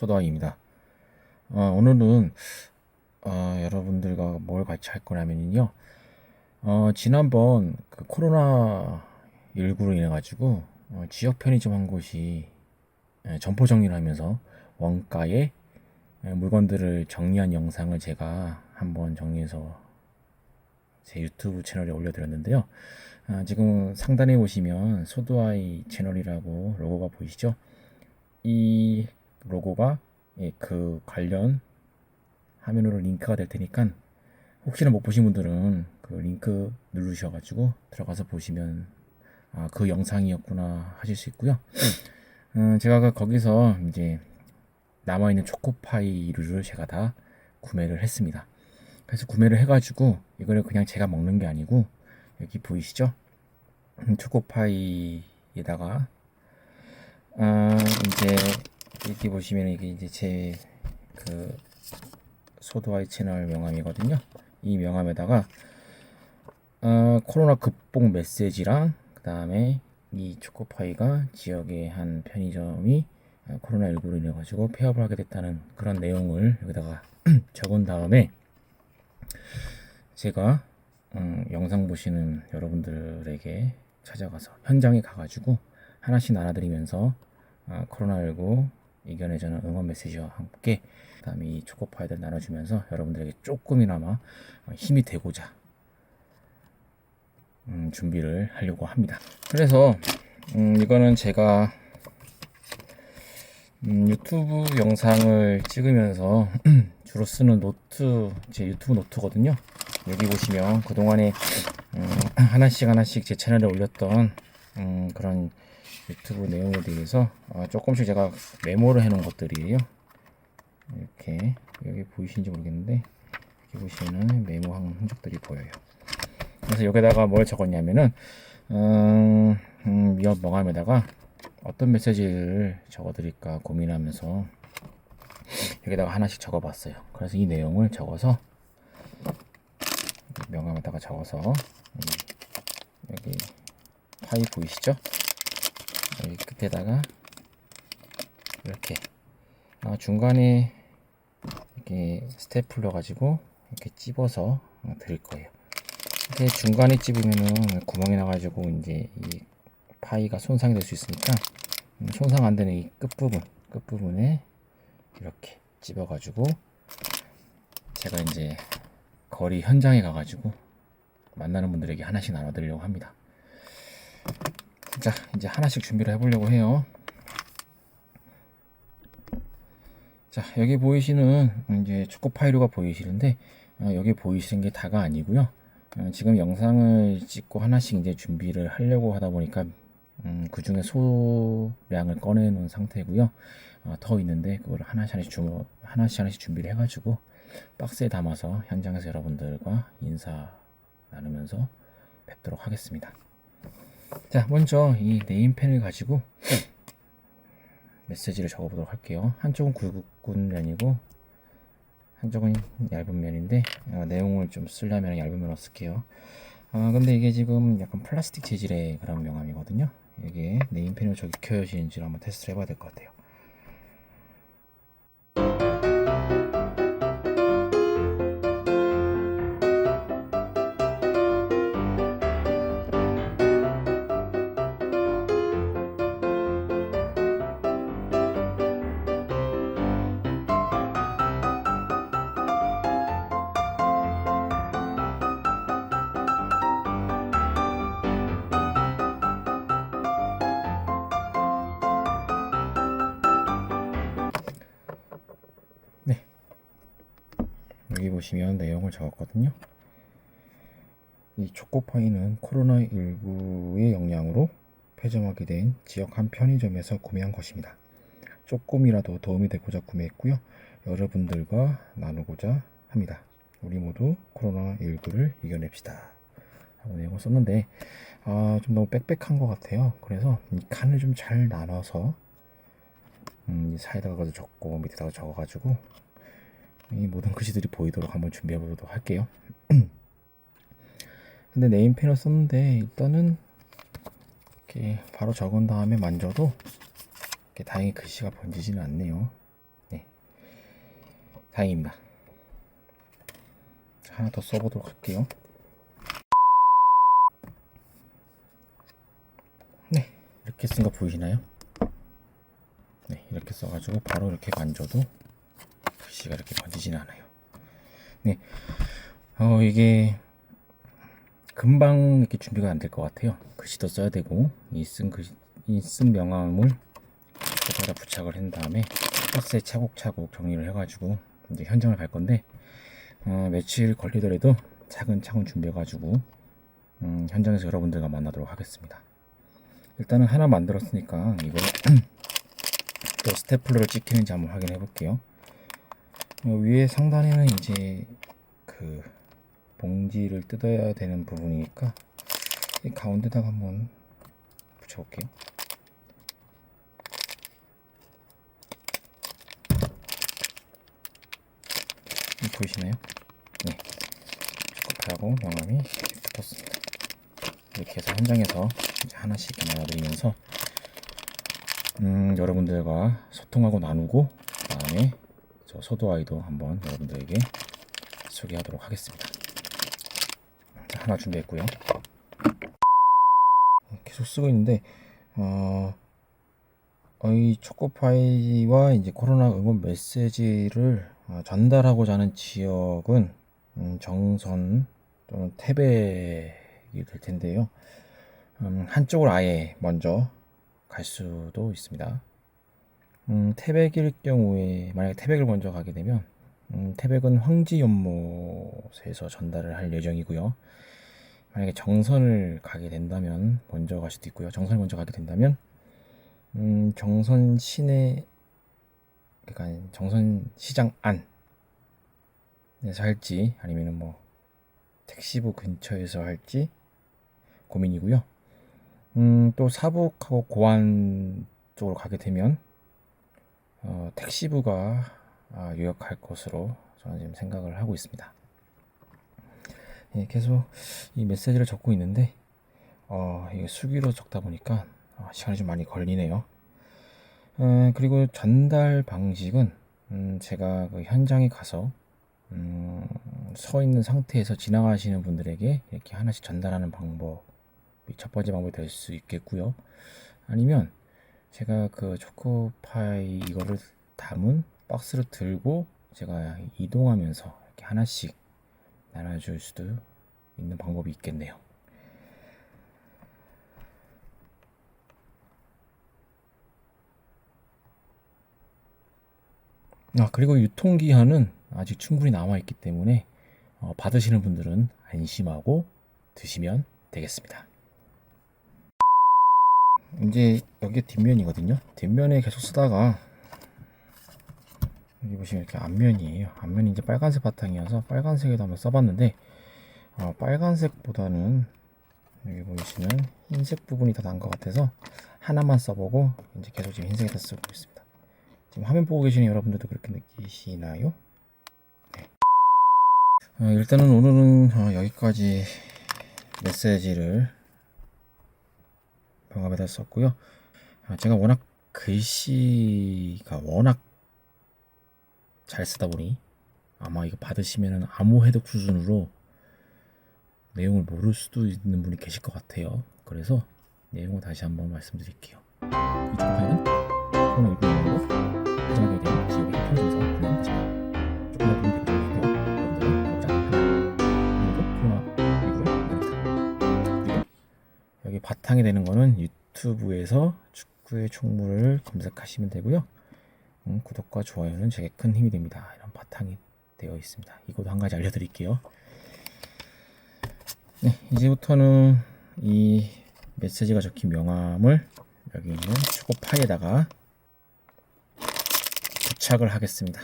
소다입니다. 어, 오늘은 어, 여러분들과 뭘 같이 할 거냐면요. 어, 지난번 그 코로나 19로 인해 가지고 어, 지역 편의점 한 곳이 예, 점포 정리를 하면서 원가에 예, 물건들을 정리한 영상을 제가 한번 정리해서 제 유튜브 채널에 올려드렸는데요. 아, 지금 상단에 보시면 소드아이 채널이라고 로고가 보이시죠? 이 로고가 예, 그 관련 화면으로 링크가 될 테니까 혹시나 못 보신 분들은 그 링크 누르셔가지고 들어가서 보시면 아, 그 영상이었구나 하실 수 있고요. 음, 제가 그 거기서 이제 남아있는 초코파이류를 제가 다 구매를 했습니다. 그래서 구매를 해가지고 이거를 그냥 제가 먹는 게 아니고 여기 보이시죠? 음, 초코파이에다가 아, 이제 여기 보시면 이게 이제 제 그 소드와이 채널 명함이거든요. 이 명함에다가 어, 코로나 극복 메시지랑 그 다음에 이 초코파이가 지역의 한 편의점이 어, 코로나19로 인해 가지고 폐업을 하게 됐다는 그런 내용을 여기다가 적은 다음에 제가 음, 영상 보시는 여러분들에게 찾아가서 현장에 가가지고 하나씩 나눠드리면서 아, 코로나19 이겨내자는 응원 메시지와 함께 그다음에 이 초코파이들 나눠주면서 여러분들에게 조금이나마 어, 힘이 되고자 음, 준비를 하려고 합니다. 그래서 음, 이거는 제가 음, 유튜브 영상을 찍으면서 주로 쓰는 노트 제 유튜브 노트거든요. 여기 보시면 그동안에 음, 하나씩 하나씩 제 채널에 올렸던 음, 그런 유튜브 내용에 대해서 어, 조금씩 제가 메모를 해놓은 것들이에요. 이렇게 여기 보이시는지 모르겠는데 여기 보시면은 메모한 흔적들이 보여요. 그래서 여기다가 뭘 적었냐면은 음, 음, 이 명함에다가 어떤 메시지를 적어드릴까 고민하면서 여기다가 하나씩 적어봤어요. 그래서 이 내용을 적어서 명함에다가 적어서 여기, 여기 파이 보이시죠? 여기 끝에다가 이렇게 아, 중간에 이렇게 스테플러 가지고 이렇게 찝어서 어, 드릴 거예요. 이렇게 중간에 찝으면은 구멍이 나가지고 이제 이 파이가 손상이 될 수 있으니까 음, 손상 안 되는 이 끝부분 끝부분에 이렇게 찝어가지고 제가 이제 거리 현장에 가가지고 만나는 분들에게 하나씩 나눠드리려고 합니다. 자, 이제 하나씩 준비를 해보려고 해요. 자, 여기 보이시는 이제 초코파이루가 보이시는데 어, 여기 보이시는 게 다가 아니고요. 어, 지금 영상을 찍고 하나씩 이제 준비를 하려고 하다 보니까 음, 그 중에 소량을 꺼내 놓은 상태고요. 어, 더 있는데 그걸 하나씩 하나씩, 주, 하나씩 하나씩 준비를 해가지고 박스에 담아서 현장에서 여러분들과 인사 나누면서 뵙도록 하겠습니다. 자, 먼저 이 네임펜을 가지고 메시지를 적어보도록 할게요. 한쪽은 굵은 면이고 한쪽은 얇은 면인데 어, 내용을 좀 쓰려면 얇은 면을 쓸게요. 아 근데 이게 지금 약간 플라스틱 재질의 그런 명함이거든요. 이게 네임펜을 저기 켜지는지를 한번 테스트를 해봐야 될 것 같아요. 여기 보시면 내용을 적었거든요. 이 초코파이는 코로나19의 영향으로 폐점하게 된 지역 한 편의점에서 구매한 것입니다. 조금이라도 도움이 되고자 구매했고요. 여러분들과 나누고자 합니다. 우리 모두 코로나19를 이겨냅시다. 하고 내용을 썼는데 아, 좀 너무 빽빽한 것 같아요. 그래서 이 칸을 좀 잘 나눠서 음, 이 사이에다가도 적고 밑에다가 적어가지고 이 모든 글씨들이 보이도록 한번 준비해 보도록 할게요. 근데 네임펜을 썼는데 일단은 이렇게 바로 적은 다음에 만져도 이렇게 다행히 글씨가 번지지는 않네요. 네. 다행입니다. 자, 하나 더 써보도록 할게요. 네. 이렇게 쓴 거 보이시나요? 네. 이렇게 써가지고 바로 이렇게 만져도 글씨가 이렇게 번지지는 않아요. 네. 어, 이게 금방 이렇게 준비가 안 될 것 같아요. 글씨도 써야 되고 이 쓴 글씨 이 쓴 명함을 여기다 부착을 한 다음에 버스에 차곡차곡 정리를 해가지고 이제 현장을 갈 건데 어, 며칠 걸리더라도 차근차근 준비해가지고 음, 현장에서 여러분들과 만나도록 하겠습니다. 일단은 하나 만들었으니까 이걸 또 스테플러를 찍히는지 한번 확인해 볼게요. 어, 위에 상단에는 이제 그 봉지를 뜯어야 되는 부분이니까 이 가운데다가 한번 붙여볼게요. 이 보이시나요? 네. 초코파하고 명함이 이렇게 붙었습니다. 이렇게 해서 현장에서 이제 하나씩 나눠드리면서 음, 여러분들과 소통하고 나누고 그 다음에 저 소도아이도 한번 여러분들에게 소개하도록 하겠습니다. 자, 하나 준비했고요. 계속 쓰고 있는데 어, 어, 이 초코파이와 이제 코로나 응원 메시지를 어, 전달하고자 하는 지역은 음, 정선 또는 태백이 될 텐데요. 음, 한쪽을 아예 먼저 갈 수도 있습니다. 음, 태백일 경우에 만약에 태백을 먼저 가게 되면 음, 태백은 황지연못에서 전달을 할 예정이고요. 만약에 정선을 가게 된다면 먼저 갈 수도 있고요. 정선을 먼저 가게 된다면 음, 정선 시내 그러니까 정선 시장 안에서 할지 아니면은 뭐 택시부 근처에서 할지 고민이고요. 음, 또 사북하고 고안 쪽으로 가게 되면 어, 택시부가 아, 유역할 것으로 저는 지금 생각을 하고 있습니다. 예, 계속 이 메시지를 적고 있는데 어, 이게 수기로 적다 보니까 어, 시간이 좀 많이 걸리네요. 어, 그리고 전달 방식은 음, 제가 그 현장에 가서 음, 서 있는 상태에서 지나가시는 분들에게 이렇게 하나씩 전달하는 방법이 첫 번째 방법이 될 수 있겠고요. 아니면 제가 그 초코파이 이거를 담은 박스를 들고 제가 이동하면서 이렇게 하나씩 나눠줄 수도 있는 방법이 있겠네요. 아, 그리고 유통기한은 아직 충분히 남아있기 때문에 어, 받으시는 분들은 안심하고 드시면 되겠습니다. 이제 여기 뒷면이거든요. 뒷면에 계속 쓰다가 여기 보시면 이렇게 앞면이에요. 앞면이 이제 빨간색 바탕이어서 빨간색에도 한번 써봤는데 어, 빨간색보다는 여기 보이시는 흰색 부분이 더 나은 것 같아서 하나만 써보고 이제 계속 지금 흰색에다 쓰고 있습니다. 지금 화면 보고 계시는 여러분들도 그렇게 느끼시나요? 네. 어, 일단은 오늘은 어, 여기까지 메시지를 병합에다 썼고요. 아, 제가 워낙 글씨가 워낙 잘 쓰다 보니 아마 이거 받으시면 암호 해독 수준으로 내용을 모를 수도 있는 분이 계실 것 같아요. 그래서 내용을 다시 한번 말씀드릴게요. 이 조카는 코로나19 바탕이 되는 거는 유튜브에서 축구의 총무를 검색하시면 되고요. 음, 구독과 좋아요는 제게 큰 힘이 됩니다. 이런 바탕이 되어 있습니다. 이것도 한 가지 알려드릴게요. 네, 이제부터는 이 메시지가 적힌 명함을 여기 있는 초코파이에다가 부착을 하겠습니다.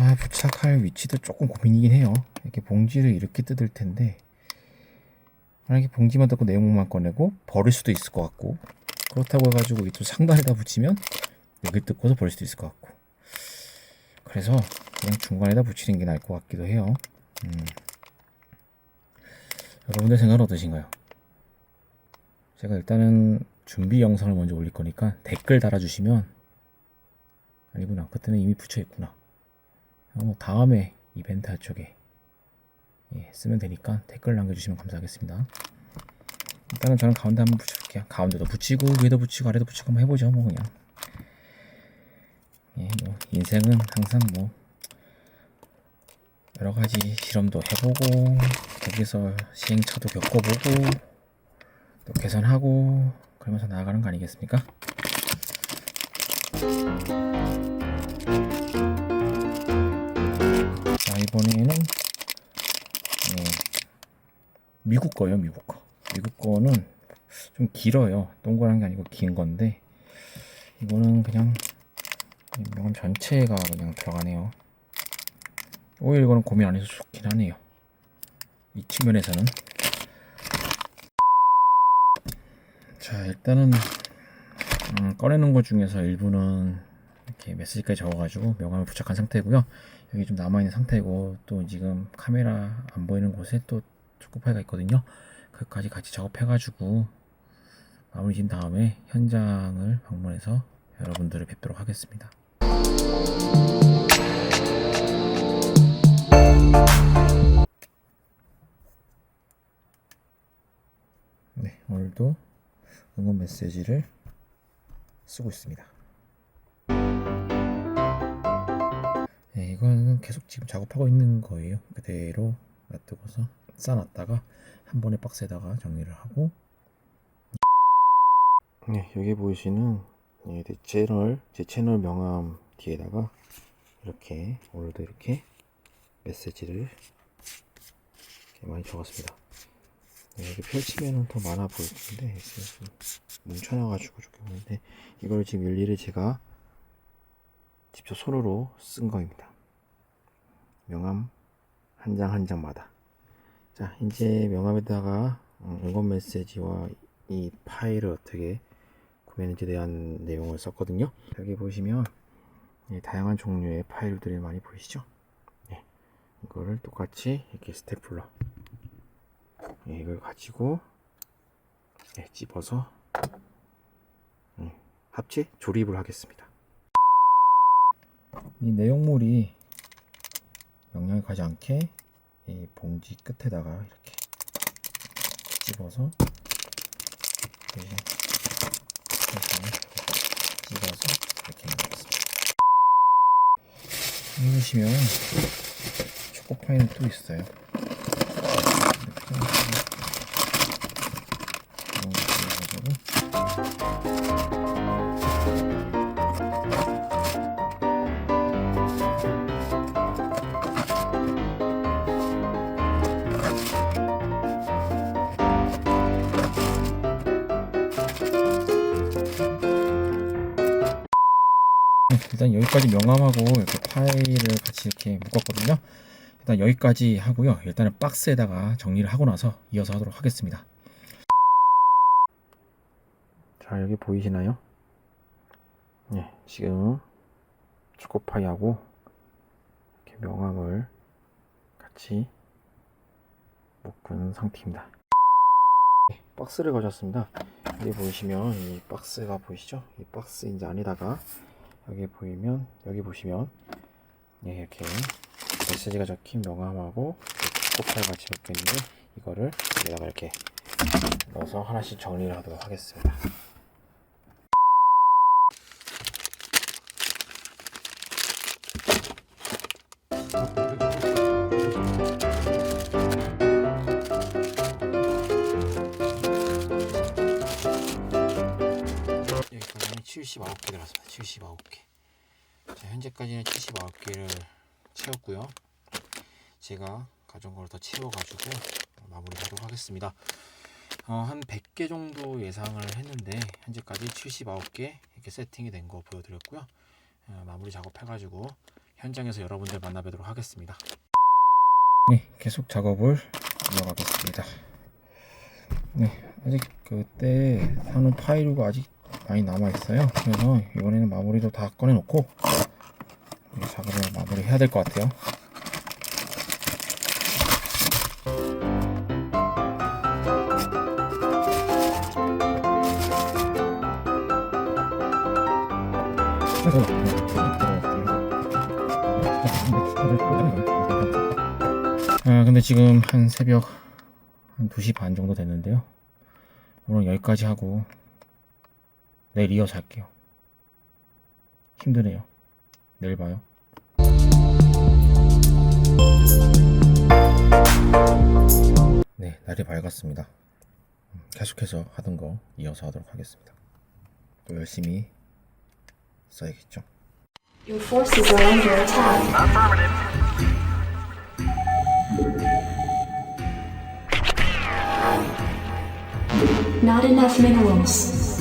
아, 부착할 위치도 조금 고민이긴 해요. 이렇게 봉지를 이렇게 뜯을 텐데 만약에 봉지만 뜯고 내용만 꺼내고 버릴 수도 있을 것 같고 그렇다고 해가지고 이 또 상단에다 붙이면 여기 뜯고서 버릴 수도 있을 것 같고 그래서 그냥 중간에다 붙이는 게 나을 것 같기도 해요 음. 여러분들 생각은 어떠신가요? 제가 일단은 준비 영상을 먼저 올릴 거니까 댓글 달아주시면 아니구나 그때는 이미 붙여있구나 다음에 이벤트 할 쪽에 예, 쓰면 되니까 댓글 남겨주시면 감사하겠습니다. 일단은 저는 가운데 한번 붙여볼게요. 가운데도 붙이고 위에도 붙이고 아래도 붙이고 한번 해보죠 뭐 그냥. 예, 뭐 인생은 항상 뭐 여러 가지 실험도 해보고 거기서 시행착오도 겪어보고 또 개선하고 그러면서 나아가는 거 아니겠습니까? 미국 거예요 미국 거. 미국 거는 좀 길어요. 동그란 게 아니고 긴 건데 이거는 그냥 이 명함 전체가 그냥 들어가네요. 오히려 이거는 고민 안 해서 좋긴 하네요. 이 측면에서는. 자 일단은 음, 꺼내는 것 중에서 일부는 이렇게 메시지까지 적어가지고 명함을 부착한 상태고요. 여기 좀 남아있는 상태고 또 지금 카메라 안 보이는 곳에 또 초코파이가 있거든요 그까지 같이 작업해가지고 마무리 진 다음에 현장을 방문해서 여러분들을 뵙도록 하겠습니다 네 오늘도 응원 메시지를 쓰고 있습니다. 네, 이거는 계속 지금 작업하고 있는 거예요. 그대로 놔두고서 쌓아놨다가 한 번에 박스에다가 정리를 하고 네, 여기 보이시는 네, 제 채널, 제 채널 명함 뒤에다가 이렇게 오늘도 이렇게 메시지를 이렇게 많이 적었습니다. 네, 여기 펼치면은 더 많아 보일 텐데 이렇게 좀 뭉쳐놔가지고 좋게 보이는데 이걸 지금 일일이 제가 직접 손으로 쓴 거입니다. 명함 한 장 한 장마다. 자 이제 명함에다가 어, 응원 메시지와 이 파일을 어떻게 구매했는지에 대한 내용을 썼거든요. 여기 보시면 예, 다양한 종류의 파일들이 많이 보이시죠? 네, 이거를 똑같이 이렇게 스테플러 예, 이걸 가지고 예, 집어서 음, 합체 조립을 하겠습니다. 이 내용물이 영향이 가지 않게 이 봉지 끝에다가 이렇게 집어서 이렇게 집어서 이렇게 넣겠습니다. 여기 보시면 초코파이는 또 있어요. 이렇게 해가지고 일단 여기까지 명함하고 이렇게 파일을 같이 이렇게 묶었거든요. 일단 여기까지 하고요. 일단은 박스에다가 정리를 하고 나서 이어서 하도록 하겠습니다. 자, 여기 보이시나요? 네, 지금 초코파이하고 이렇게 명함을 같이 묶은 상태입니다. 네, 박스를 가져왔습니다. 여기 보시면 이 박스가 보이시죠? 이 박스 이제 안에다가 여기 보이면 여기 보시면 예, 이렇게 메시지가 적힌 명함하고 초코파이 같이 묶여 있는데 이거를 여기다가 이렇게 넣어서 하나씩 정리를 하도록 하겠습니다. 여기까지는 79개 들었습니다. 79개. 자, 현재까지는 79개를 채웠고요. 제가 가져온 걸 더 채워가지고 마무리하도록 하겠습니다. 어, 한 100개 정도 예상을 했는데 현재까지 79개 이렇게 세팅이 된 거 보여드렸고요. 어, 마무리 작업해가지고 현장에서 여러분들 만나뵙도록 하겠습니다. 네, 계속 작업을 이어가겠습니다. 네, 아직 그때 사는 파일이 아직 많이 남아 있어요. 그래서 이번에는 마무리도 다 꺼내놓고 이 작업을 마무리해야 될 것 같아요. 아 근데 지금 한 새벽 한 2시 반 정도 됐는데요. 오늘 여기까지 하고 내일 이어서 할게요. 힘드네요. 내일 봐요. 네, 날이 밝았습니다. 음, 계속해서 하던 거 이어서 하도록 하겠습니다. 또 열심히 써야겠죠. Your forces are under attack. Not enough minerals.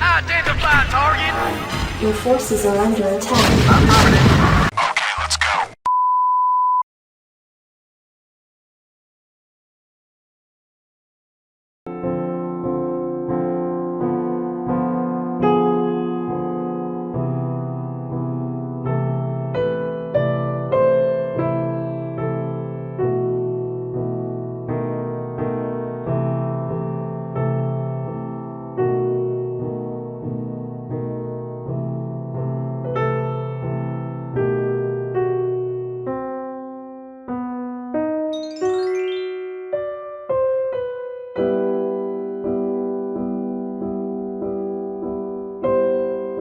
Identify target. Your forces are under attack.